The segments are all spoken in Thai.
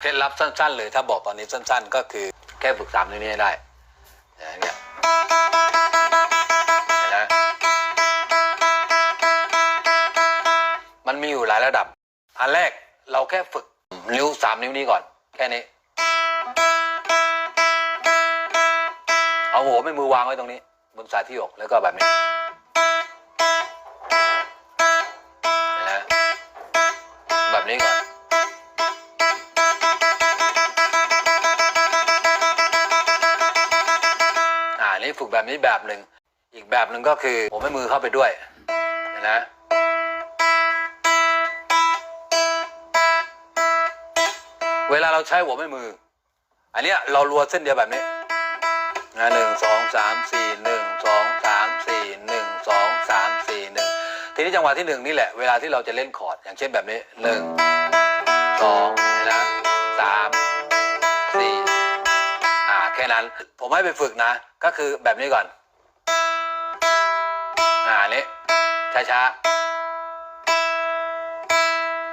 เคล็ดลับสั้น ๆ เลยถ้าบอกตอนนี้สั้น ๆ ก็คือแค่ฝึกสามนิ้วนี้ให้ได้อย่างเงี้ยนไหมมันมีอยู่หลายระดับ อันแรกเราแค่ฝึกนิ้วสามนิ้วนี้ก่อน แค่นี้ เอาหัวไม่มือวางไว้ตรงนี้ บนสายที่อกแล้วก็แบบนี้นไหมแบบนี้ก่อน นี่ฝึกแบบนี้แบบหนึ่ง อีกแบบหนึ่งก็คือ ผมให้มือเข้าไปด้วยเห็นไหมเวลาเราใช้หัวไม่มือ อันนี้เรารัวเส้นเดียวแบบนี้นะหนึ่งสองสามสี่หนึ่งสองสามสี่หนึ่งสองสามสี่หนึ่งทีนี้จังหวะที่หนึ่งนี่แหละ เวลาที่เราจะเล่นคอร์ด อย่างเช่นแบบนี้หนึ่งสองนะสาม นั้น ผมให้ไปฝึกนะ ก็คือแบบนี้ก่อน อ่าอันนี้ช้าช้า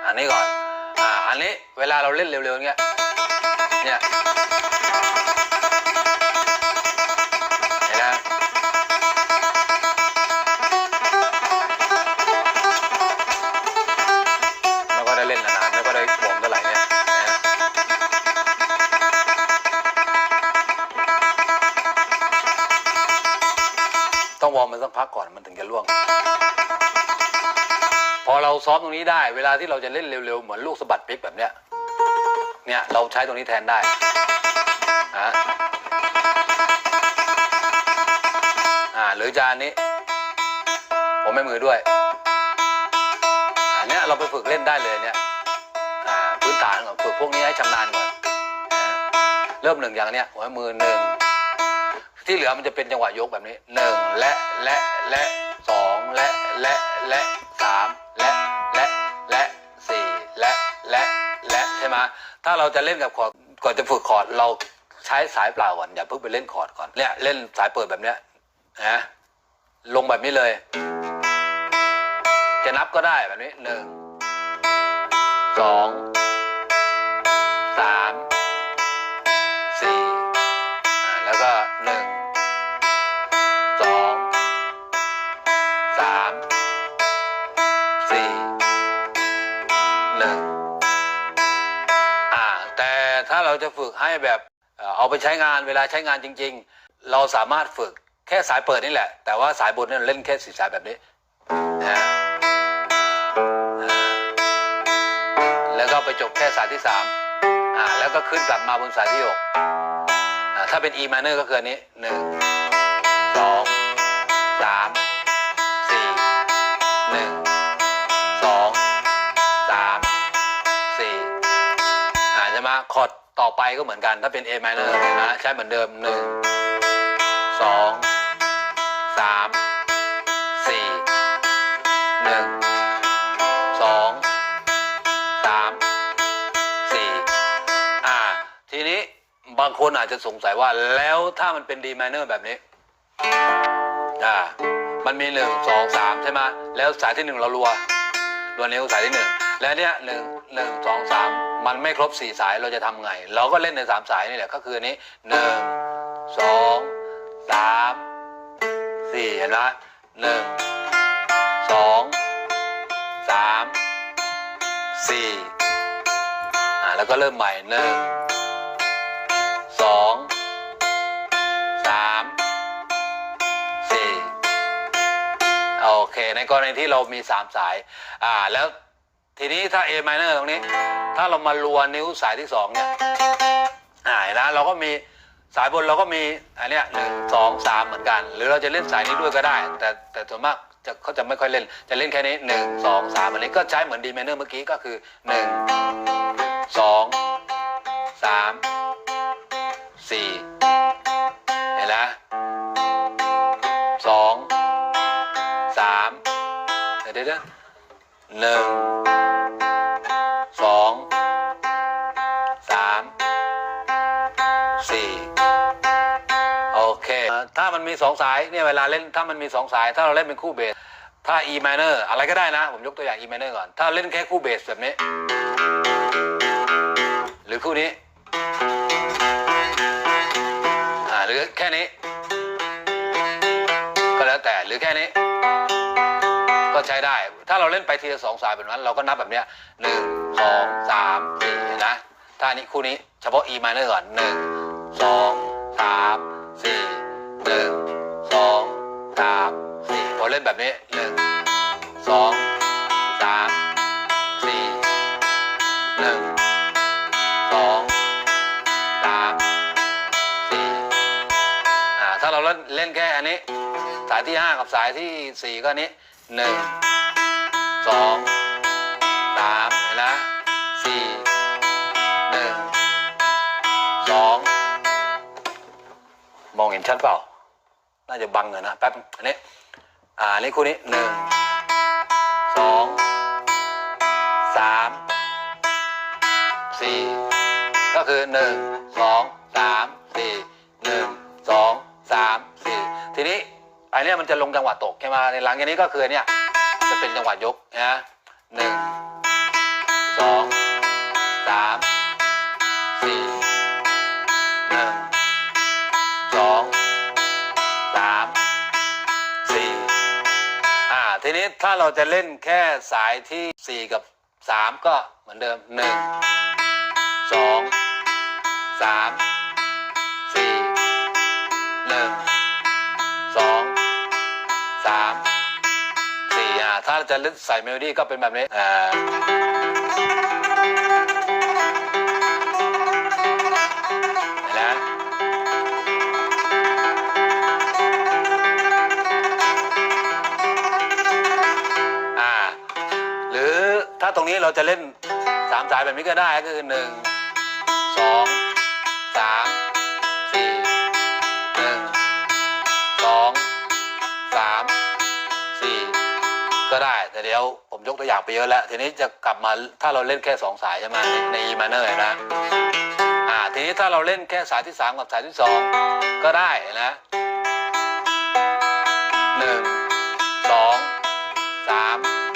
อันนี้ก่อน อ่า อันนี้เวลาเราเล่นเร็วๆเงี้ย เนี่ย กพักก่อนมันถึงจะล่วง พอเราซ้อมตรงนี้ได้ เวลาที่เราจะเล่นเร็วๆ เหมือนลูกสะบัดพลิกแบบเนี้ย เนี่ยเราใช้ตรงนี้แทนได้อะอ่าหรือจานนี้ ผมไม่มือด้วย อันเนี้ยเราไปฝึกเล่นได้เลยเนี่ยอ่าพื้นฐานก่อนฝึกพวกนี้ให้ชำนาญก่อน เริ่มหนึ่งอย่างเนี้ยหัวมือหนึ่ง ที่เหลือมันจะเป็นจังหวะยกแบบนี้หนึ่งและและและสองและและและสามและและและสี่และและและใช่ไหมถ้าเราจะเล่นกับคอร์ดก่อนจะฝึกคอร์ดเราใช้สายเปล่าก่อนอย่าเพิ่งไปเล่นคอร์ดก่อนเนี่ยเล่นสายเปิดแบบเนี้ยนะลงแบบนี้เลย จะนับก็ได้แบบนี้หนึ่งสอง ให้แบบเอาไปใช้งานเวลาใช้งานจริง ๆ เราสามารถฝึกแค่สายเปิดนี่แหละ แต่ว่าสายบนเนี่ยเล่นแค่สีสายแบบนี้แล้วก็ไปจบแค่สายที่สามแล้วก็ขึ้นกลับมาบนสายที่หกถ้าเป็น E minor ก็คือนี้หนึ่งสองสาม ไหมคอร์ดต่อไปก็เหมือนกันถ้าเป็น A minor เห็นไหมใช้เหมือนเดิมหนึ่งสองสามสี่หนึ่งสองสามสี่อ่า ทีนี้บางคนอาจจะสงสัยว่าแล้วถ้ามันเป็น D minor แบบนี้อ่ามันมีหนึ่งสองสามใช่ไหมแล้วสายที่หนึ่งเรารัวรัวนิ้วสายที่หนึ่ง แล้วเนี้ยหนึ่งหนึ่งสองสามมันไม่ครบสี่สายเราจะทำไง เราก็เล่นในสามสายนี่แหละก็คือนนี้หนึ่งสองสามสี่เห็นไหมหนึ่งสองสามสี่อ่าแล้วก็เริ่มใหม่หนึ่งสองสามสี่โอเค ในกรณีที่เรามีสามสายอ่าแล้ว ทีนี้ถ้า A minor ตรงนี้ ถ้าเรามารัวนิ้วสายที่สองเนี่ยอ่าเห็นะเราก็มีสายบนเราก็มีอันเนี้ยหนึ่งสองสามเหมือนกัน หรือเราจะเล่นสายนี้ด้วยก็ได้ แต่แต่ส่วนมากจะเขาจะไม่ค่อยเล่น จะเล่นแค่นี้หนึ่งสองสามอันนี้ก็ใช้เหมือน D minor เมื่อกี้ก็คือหนึ่งสองสามสี่เห็นแล้วสองสามเดี๋ยวเดี๋ยว หนึ่งสองสามสี่โอเค ถ้ามันมีสองสายเนี่ยเวลาเล่นถ้ามันมีสองสาย ถ้าเราเล่นเป็นคู่เบส ถ้า E minor อะไรก็ได้นะ ผมยกตัวอย่าง E minor ก่อน ถ้าเล่นแค่คู่เบสแบบนี้ หรือรือคู่นี้อ่าหรือแค่นี้ ก็แล้วแต่หรือแค่นี้ ก็ใช้ได้ ถ้าเราเล่นไปทีละสองสายแบบนั้น เราก็นับแบบเนี้ยหนึ่งสองสามสี่นะถ้านี้คู่นี้เฉพาะ E minor ก่อนหนึ่งสองสามสี่หนึ่งสองสามสี่พอเล่นแบบนี้หนึ่งสองสามสี่หนึ่งสองสามสี่อ่าถ้าเราเล่นเล่นแค่อันนี้ สายที่ห้ากับสายที่สี่ก็อันนี้ หนึ่งสองสามเห็นนะสี่หนึ่งสองมองเห็นชัดเปล่า น่าจะบังเลยนะแป๊บอันนี้ อ่าอันนี้คู่นี้หนึ่งสองสามสี่ก็คือหนึ่งสอง อันนี้มันจะลงจังหวะตกใช่ไหมในหลังจากนี้ก็คือเนี่ยจะเป็นจังหวะยกนะหนึ่งสองสามสี่หนึ่งสองสามสี่อ่าทีนี้ถ้าเราจะเล่นแค่สายที่สี่กับสามก็เหมือนเดิมหนึ่งสองสาม จะเล่นใส่เมโลดี้ก็เป็นแบบนี้อ่านไหมอ่า หรือถ้าตรงนี้เราจะเล่นสามสายแบบนี้ก็ได้ก็คือหนึ่งสองสาม ก็ได้ แต่เดี๋ยวผมยกตัวอย่างไปเยอะแล้ว ทีนี้จะกลับมาถ้าเราเล่นแค่สองสายใช่ไหมในใน E minor นะอ่าทีนี้ถ้าเราเล่นแค่สายที่สามกับสายที่สองก็ได้นะหนึ่ง